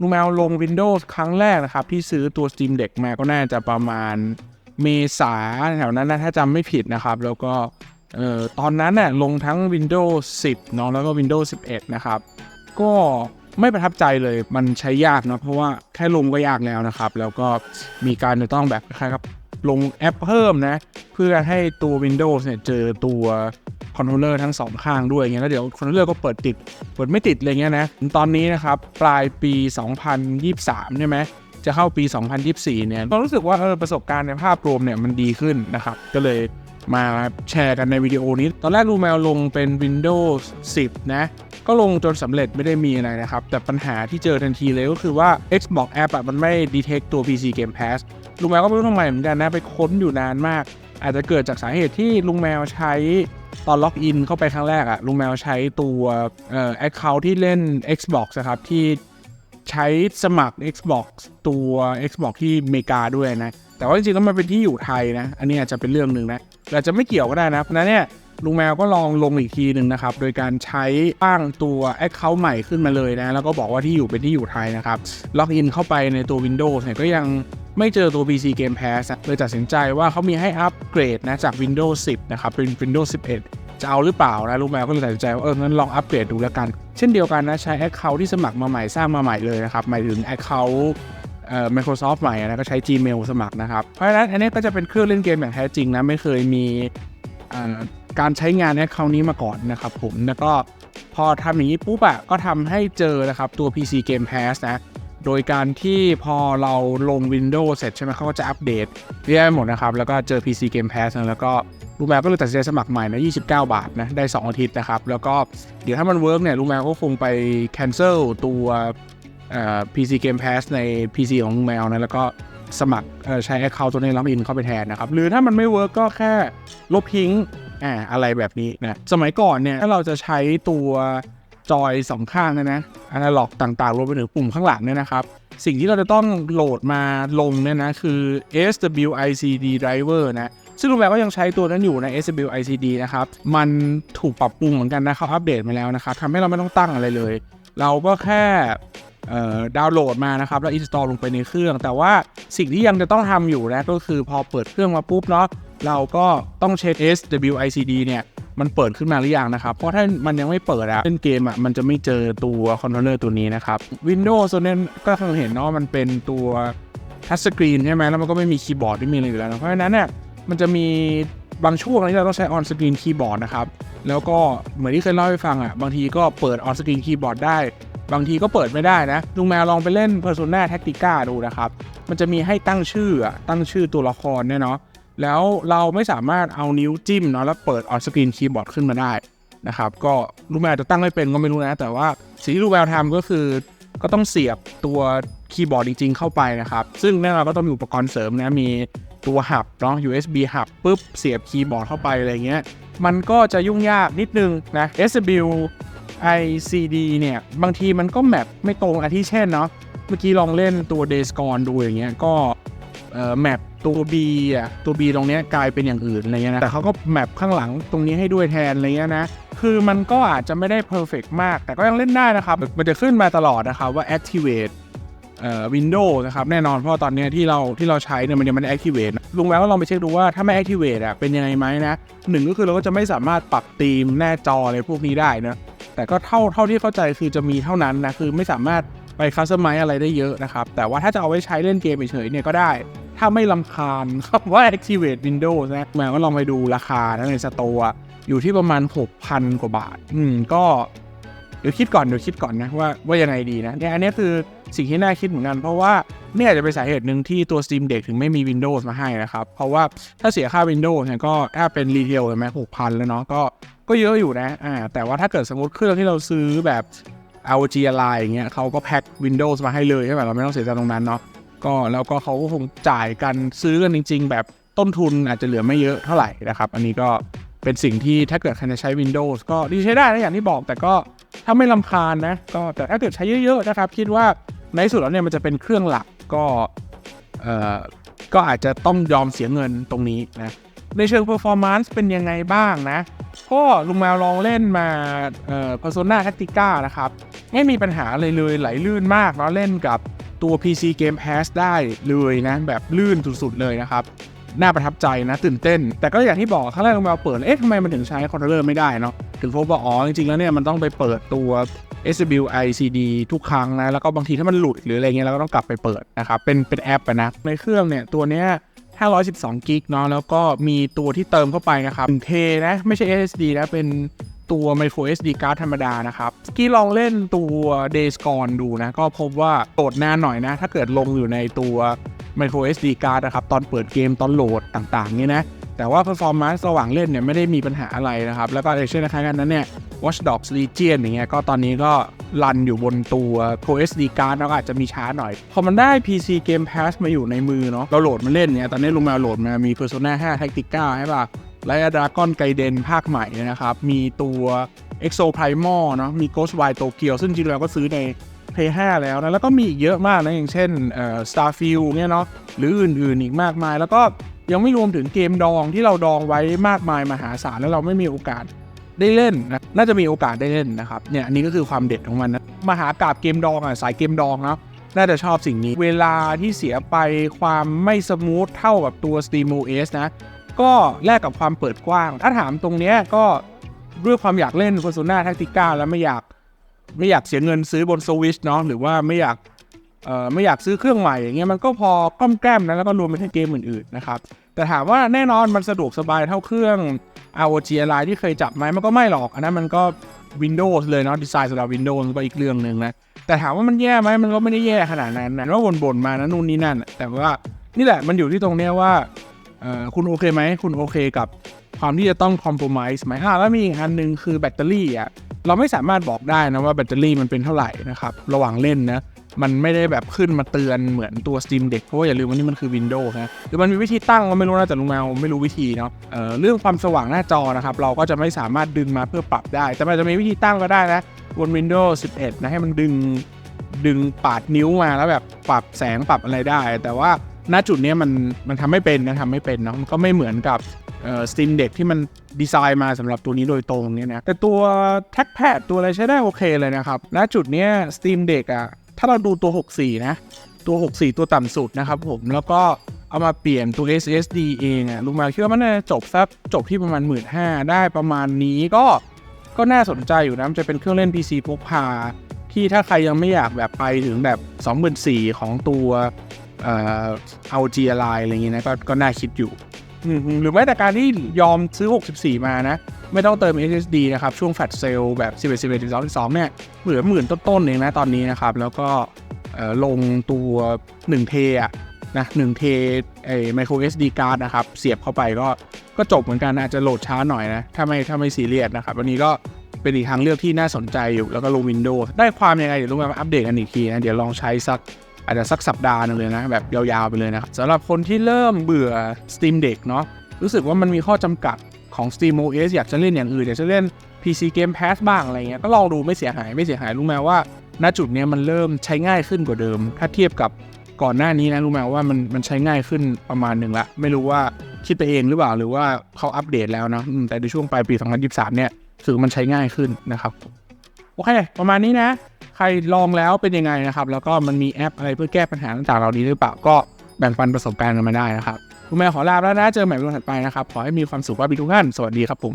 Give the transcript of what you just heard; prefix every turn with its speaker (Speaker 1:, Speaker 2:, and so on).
Speaker 1: ลุงแมวลง Windows ครั้งแรกนะครับ ที่ซื้อตัว Steam Deck มาก็น่าจะประมาณเมษาแถวนั้นนะถ้าจำไม่ผิดนะครับ แล้วก็เอ่อตอนนั้นน่ะลงทั้ง Windows 10เนาะแล้วก็ Windows 11 นะครับ ก็ไม่ประทับใจเลยมันใช้ยากนะเพราะว่าแค่ลงก็ยากแล้วนะครับ แล้วก็มีการจะต้องแบบคล้ายๆกับลงแอปเพิ่มนะ เพื่อให้ตัว Windows เนี่ยเจอตัว อนโทรลเลอร์ทั้งสองข้างด้วยอย่างเงี้ยแล้วเดี๋ยวคอนโทรลเลอร์ก็เปิดติด เปิดไม่ติดอะไรเงี้ยนะตอนนี้นะครับ ปลายปี 2023ใช่ไหมจะเข้าปี 2024 เนี่ยก็รู้สึกว่าเออประสบการณ์ในภาพรวมเนี่ยมันดีขึ้นนะครับ ก็เลยมาแชร์กันในวิดีโอนี้ ตอนแรกรูแมวลงเป็น Windows 10 นะ ก็ลงจนสำเร็จไม่ได้มีอะไรนะครับ แต่ปัญหาที่เจอทันทีเลยก็คือว่า Xbox App อะมันไม่ detect ตัว PC Game Pass ลุงแมวก็ไม่รู้ทำไมเหมือนกันนะ ไปค้นอยู่นานมาก อาจจะเกิดจากสาเหตุที่ลุงแมวใช้ตอนล็อกอินเข้าไปครั้งแรกอะลุงแมวใช้ตัวเอ่อ account ที่เล่น Xbox นะครับ ที่ใช้สมัคร Xbox ตัว Xbox ที่อเมริกาด้วยนะ แต่ว่าจริงๆแล้วมันเป็นที่อยู่ไทยนะ อันนี้อาจจะเป็นเรื่องหนึ่งนะแต่อาจจะไม่เกี่ยวก็ได้นะ เพราะฉะนั้นเนี่ยลุงแมวก็ลองลงอีกทีหนึ่งนะครับ โดยการใช้ตั้งตัว Account ใหม่ขึ้นมาเลยนะ แล้วก็บอกว่าที่อยู่เป็นที่อยู่ไทยนะครับ ล็อกอินเข้าไปในตัว Windows เนี่ยก็ยัง ไม่เจอตัว PC Game Pass นะเลยตัดสินใจว่าเขามีให้อัปเกรดนะจาก Windows 10 นะครับ เป็น Windows 11 จะเอาหรือเปล่านะลูกแมวก็เลยตัดสินใจว่าเอองั้นลองอัปเกรดดูแล้วกัน เช่นเดียวกันนะใช้ Account ที่สมัครมาใหม่สร้างมาใหม่เลยนะครับหมายถึง Account เอ่อ Microsoft ใหม่นะก็ใช้ Gmail สมัครนะครับ เพราะฉะนั้นอันนี้ก็จะเป็นเครื่องเล่นเกมอย่างแท้จริงนะไม่เคยมีการใช้งาน Account นี้มาก่อนนะครับผมแล้วก็พอทำอย่างนี้ปุ๊บอะก็ทำให้เจอนะครับตัว PC Game Pass นะ โดยการที่พอเราลง Windows เสร็จใช่ไหมเขาก็จะอัปเดตเรียกหมดนะครับ แล้วก็เจอ PC Game Pass นะแล้วก็ลูกแมวก็เลยตัดสินใจสมัครใหม่นะ 29 บาทนะ ได้ 2 อาทิตย์นะครับ แล้วก็เดี๋ยวถ้ามันเวิร์กเนี่ยลูกแมวก็คงไป cancel ตัวเอ่อ PC Game Pass ใน PC ของลุงแมวนะ แล้วก็สมัครใช้ Account ตัวนี้ล็อกอินเข้าไปแทนนะครับ หรือถ้ามันไม่เวิร์กก็แค่ลบทิ้งอ่าอะไรแบบนี้นะ สมัยก่อนเนี่ยถ้าเราจะใช้ตัว จอยสองข้างเนยนะอนาล็อกต่างๆรวมไปถึงปุ่มข้างหลังเนี่ยนะครับ สิ่งที่เราจะต้องโหลดมาลงเนี่ยนะคือ SWICD driver นะซึ่งลุงแมวก็ยังใช้ตัวนั้นอยู่ใน SWICD นะครับ มันถูกปรับปรุงเหมือนกันนะเขาอัปเดตมาแล้วนะครับทำให้เราไม่ต้องตั้งอะไรเลย เราก็แค่ดาวน์โหลดมานะครับแล้ว install ลงไปในเครื่อง แต่ว่าสิ่งที่ยังจะต้องทำอยู่นะก็คือพอเปิดเครื่องมาปุ๊บเนาะเราก็ต้องเช็ค SWICD เนี่ย มันเปิดขึ้นมาหรือยังนะครับ เพราะถ้ามันยังไม่เปิดอะเล่นเกมอะมันจะไม่เจอตัวคอนโทรลเลอร์ตัวนี้นะครับ Windows ตัวนี้ก็คงเห็นเนาะมันเป็นตัวทัชสกรีนใช่ไหมแล้วมันก็ไม่มีคีย์บอร์ดไม่มีอะไรอยู่แล้วนะเพราะฉะนั้นเนี่ยมันจะมีบางช่วงที่เราต้องใช้ออนสกรีนคีย์บอร์ดนะครับ แล้วก็เหมือนที่เคยเล่าให้ฟังอะบางทีก็เปิดออนสกรีนคีย์บอร์ดได้ บางทีก็เปิดไม่ได้นะลุงแมวลองไปเล่น Persona Tactica ดูนะครับ มันจะมีให้ตั้งชื่ออะตั้งชื่อตัวละครเนี่ยเนาะ แล้วเราไม่สามารถเอานิ้วจิ้มเนาะแล้วเปิดออนสกรีนคีย์บอร์ดขึ้นมาได้นะครับก็ลูกแมวจะตั้งไม่เป็นก็ไม่รู้นะ แต่ว่าสิ่งที่ลูกแมวทำก็คือก็ต้องเสียบตัวคีย์บอร์ดจริง ๆ เข้าไปนะครับ ซึ่งแน่นอนก็ต้องมีอุปกรณ์เสริมนะ มีตัวหับเนาะ USB หับปุ๊บเสียบคีย์บอร์ดเข้าไปอะไรเงี้ย มันก็จะยุ่งยากนิดนึงนะ SW ICD เนี่ย บางทีมันก็แมปไม่ตรงอาทิเช่นเนาะ เมื่อกี้ลองเล่นตัว Days Gone ดูอย่างเงี้ย ก็ แมปตัว B อะตัว B ตรงเนี้ยกลายเป็นอย่างอื่นอะไรเงี้ยนะแต่เขาก็แมปข้างหลังตรงนี้ให้ด้วยแทนอะไรเงี้ยนะคือมันก็อาจจะไม่ได้ perfect มาก แต่ก็ยังเล่นได้นะครับ มันจะขึ้นมาตลอดนะครับว่า activate เอ่อ Windows นะครับ แน่นอนเพราะตอนนี้ที่เราที่เราใช้เนี่ยมันยังไม่ได้ activate ลุงแววก็ลองไปเช็คดูว่าถ้าไม่ activate อะเป็นยังไงไหมนะหนึ่งก็คือเราก็จะไม่สามารถปรับธีมหน้าจออะไรพวกนี้ได้นะแต่ก็เท่าเท่าที่เข้าใจคือจะมีเท่านั้นนะคือไม่สามารถ ไปคัสตอมไมอะไรได้เยอะนะครับ แต่ว่าถ้าจะเอาไว้ใช้เล่นเกมเฉยๆเนี่ยก็ได้ ถ้าไม่ลำคาญครับว่า activate Windows นะแมวก็ลองไปดูราคาในสโตร์อยู่ที่ประมาณ 6,000 กว่าบาท อืมก็เดี๋ยวคิดก่อนเดี๋ยวคิดก่อนนะว่าว่ายังไงดีนะเนี่ยอันนี้คือสิ่งที่น่าคิดเหมือนกัน เพราะว่าเนี่ยอาจจะเป็นสาเหตุหนึ่งที่ตัว Steam Deck ถึงไม่มี Windows มาให้นะครับ เพราะว่าถ้าเสียค่า Windows เนี่ยก็ถ้าเป็นรีเทลใช่ไหมหกพันแล้วเนาะก็ก็เยอะอยู่นะอ่าแต่ว่าถ้าเกิดสมมติเครื่องที่เราซื้อแบบ LG Ally อย่างเงี้ยเขาก็แพ็ค Windows มาให้เลยใช่ไหมเราไม่ต้องเสียใจตรงนั้นเนาะก็แล้วก็เขาก็คงจ่ายกันซื้อกันจริง ๆ แบบต้นทุนอาจจะเหลือไม่เยอะเท่าไหร่นะครับ อันนี้ก็เป็นสิ่งที่ถ้าเกิดใครจะใช้ Windows ก็ดีใช้ได้นะอย่างที่บอกแต่ก็ถ้าไม่ลำคาญนะก็แต่ถ้าเกิดใช้เยอะๆนะครับ คิดว่าในที่สุดแล้วเนี่ยมันจะเป็นเครื่องหลักก็เอ่อก็อาจจะต้องยอมเสียเงินตรงนี้นะในเชิง performance เป็นยังไงบ้างนะ ก็ลุงแมวลองเล่นมาเอ่อ Persona Tactica นะครับ ไม่มีปัญหาอะไรเลยไหลลื่นมากเนาเล่นกับตัว PC Game Pass ได้เลยนะ แบบลื่นสุดๆเลยนะครับ น่าประทับใจนะ ตื่นเต้น แต่ก็อย่างที่บอกครั้งแรกเราเปิด เอ๊ะทำไมมันถึงใช้คอนโทรลเลอร์ไม่ได้เนาะถึงพบว่าอ๋อจริงๆแล้วเนี่ยมันต้องไปเปิดตัว SWI CD ทุกครั้งนะ แล้วก็บางทีถ้ามันหลุดหรืออะไรเงี้ยเราก็ต้องกลับไปเปิดนะครับ เป็นเป็นแอปนะ ในเครื่องเนี่ยตัวเนี้ย512กิกเนาะแล้วก็มีตัวที่เติมเข้าไปนะครับ1 T นะ ไม่ใช่ SSD นะ เป็น ตัว micro SD card ธรรมดานะครับกี้ลองเล่นตัว Days Gone ดูนะ ก็พบว่าโหลดนานหน่อยนะ ถ้าเกิดลงอยู่ในตัว micro SD card นะครับ ตอนเปิดเกมตอนโหลดต่างๆเนี่ยนะ แต่ว่า performance ระหว่างเล่นเนี่ยไม่ได้มีปัญหาอะไรนะครับ แล้วก็อย่างเช่นนะครับกันนั้นเนี่ย Watch Dogs Legion อย่างเงี้ยก็ตอนนี้ก็รันอยู่บนตัว Pro SD card แล้วก็อาจจะมีช้าหน่อย พอมันได้ PC Game Pass มาอยู่ในมือเนาะเราโหลดมาเล่นเนี่ย ตอนนี้ลุงแมวโหลดมามี Persona 5 Tactica ใช่ป่ะ และ Dragon Gaiden ภาคใหม่นะครับ มีตัว Exo Primal เนาะมี Ghostwire Tokyo ซึ่งจริงๆแล้วก็ซื้อใน Play 5 แล้วนะ แล้วก็มีอีกเยอะมากนะ อย่างเช่น Starfield เนี่ยเนาะหรืออื่นๆอีกมากมาย แล้วก็ยังไม่รวมถึงเกมดองที่เราดองไว้มากมายมหาศาลแล้วเราไม่มีโอกาสได้เล่นนะน่าจะมีโอกาสได้เล่นนะครับเนี่ยอันนี้ก็คือความเด็ดของมันนะมหากราบเกมดองอะสายเกมดองเนาะน่าจะชอบสิ่งนี้ เวลาที่เสียไปความไม่สมูทเท่ากับตัว SteamOS นะ ก็แลกกับความเปิดกว้าง ถ้าถามตรงเนี้ยก็ด้วยความอยากเล่น Persona Tactica แล้วไม่อยากไม่อยากเสียเงินซื้อบน Switch เนาะหรือว่าไม่อยากเอ่อไม่อยากซื้อเครื่องใหม่อย่างเงี้ยมันก็พอก้อมแกล้มนะแล้วก็รวมไปถึงเกมอื่นๆนะครับแต่ถามว่าแน่นอนมันสะดวกสบายเท่าเครื่อง ROG Ally ที่เคยจับไหมมันก็ไม่หรอก อันนั้นมันก็ Windows เลยเนาะดีไซน์สำหรับ Windows ก็อีกเรื่องหนึ่งนะแต่ถามว่ามันแย่ไหมมันก็ไม่ได้แย่ขนาดนั้นนะว่าบ่นๆมานะนู่นนี่นั่น แต่ว่านี่แหละมันอยู่ที่ตรงเนี้ยว่า เอ่อคุณโอเคไหมคุณโอเคกับความที่จะต้อง compromise ไหมอ่าแล้วมีอีกอันหนึ่งคือแบตเตอรี่อะเราไม่สามารถบอกได้นะว่าแบตเตอรี่มันเป็นเท่าไหร่นะครับระหว่างเล่นนะมันไม่ได้แบบขึ้นมาเตือนเหมือนตัว Steam Deck เพราะว่าอย่าลืมว่านี่มันคือ Windows นะหรือมันมีวิธีตั้งก็ไม่รู้นะแต่ลุงแมวไม่รู้วิธีเนาะเเรื่องความสว่างหน้าจอนะครับ เราก็จะไม่สามารถดึงมาเพื่อปรับได้ แต่มันจะมีวิธีตั้งก็ได้นะบน Windows 11 นะให้มันดึงดึงปาดนิ้วมาแล้วแบบปรับแสงปรับอะไรได้ แต่ว่า ณจุดนี้มันมันทำไม่เป็นนะทำไม่เป็นเนาะมันก็ไม่เหมือนกับเอ่อ Steam Deck ที่มันดีไซน์มาสำหรับตัวนี้โดยตรงเนี่ยนะแต่ตัว Trackpad ตัวอะไรใช้ได้โอเคเลยนะครับณจุดนี้ย Steam Deck อะถ้าเราดูตัว 64 นะ ตัว 64 ตัวต่ำสุดนะครับผมแล้วก็เอามาเปลี่ยนตัว SSD เองอะลุงมาคิดว่ามันน่าจะจบสักจบที่ประมาณ 1 5ื่นได้ประมาณนี้ก็ก็น่าสนใจอยู่นะจะเป็นเครื่องเล่น PC พกพาที่ถ้าใครยังไม่อยากแบบไปถึงแบบ 24,000 ของตัว เอ่อ ROG Ally อะไรอย่างงี้นะก็ก็น่าคิดอยู่ หรือแม้แต่การที่ยอมซื้อ 64 มานะ ไม่ต้องเติม SSD นะครับ ช่วงแฟลชเซลแบบ 11 11 12 12 เนี่ย เหลือหมื่นต้นๆเองนะตอนนี้นะครับ แล้วก็ลงตัว 1 เทอะนะ1เทไอ้ micro SD card นะครับ เสียบเข้าไปก็ก็จบเหมือนกันนะอาจจะโหลดช้าหน่อยนะ ถ้าไม่ถ้าไม่ซีเรียสนะครับ วันนี้ก็เป็นอีกทางเลือกที่น่าสนใจอยู่ แล้วก็ลง Windows ได้ความยังไง เดี๋ยวลงมาอัปเดตกันอีกทีนะ เดี๋ยวลองใช้สัก อาจจะสักสัปดาห์นึงเลยนะแบบยาวๆไปเลยนะครับสำหรับคนที่เริ่มเบื่อ Steam Deck เนาะรู้สึกว่ามันมีข้อจำกัดของ SteamOS อยากจะเล่นอย่างอื่นอยากจะเล่น PC Game Pass บ้างอะไรเงี้ยก็ลองดูไม่เสียหายไม่เสียหายรู้ไหมว่า ณจุดนี้มันเริ่มใช้ง่ายขึ้นกว่าเดิม ถ้าเทียบกับก่อนหน้านี้นะรู้ไหมว่ามันมันใช้ง่ายขึ้นประมาณหนึ่งละ ไม่รู้ว่าคิดไปเองหรือเปล่าหรือว่าเขาอัปเดตแล้วนะแต่ในช่วงปลายปี 2023 เนี่ยถือมันใช้ง่ายขึ้นนะครับ อเคประมาณนี้นะ ใครลองแล้วเป็นยังไงนะครับ แล้วก็มันมีแอปอะไรเพื่อแก้ปัญหาต่างๆเหล่านี้หรือเปล่าก็แบ่งปันประสบการณ์กันมาได้นะครับคุณแม่ขอลาแล้วนะเจอใหม่วันถัดไปนะครับขอให้มีความสุขว่าบิทุกท่านสวัสดีครับผม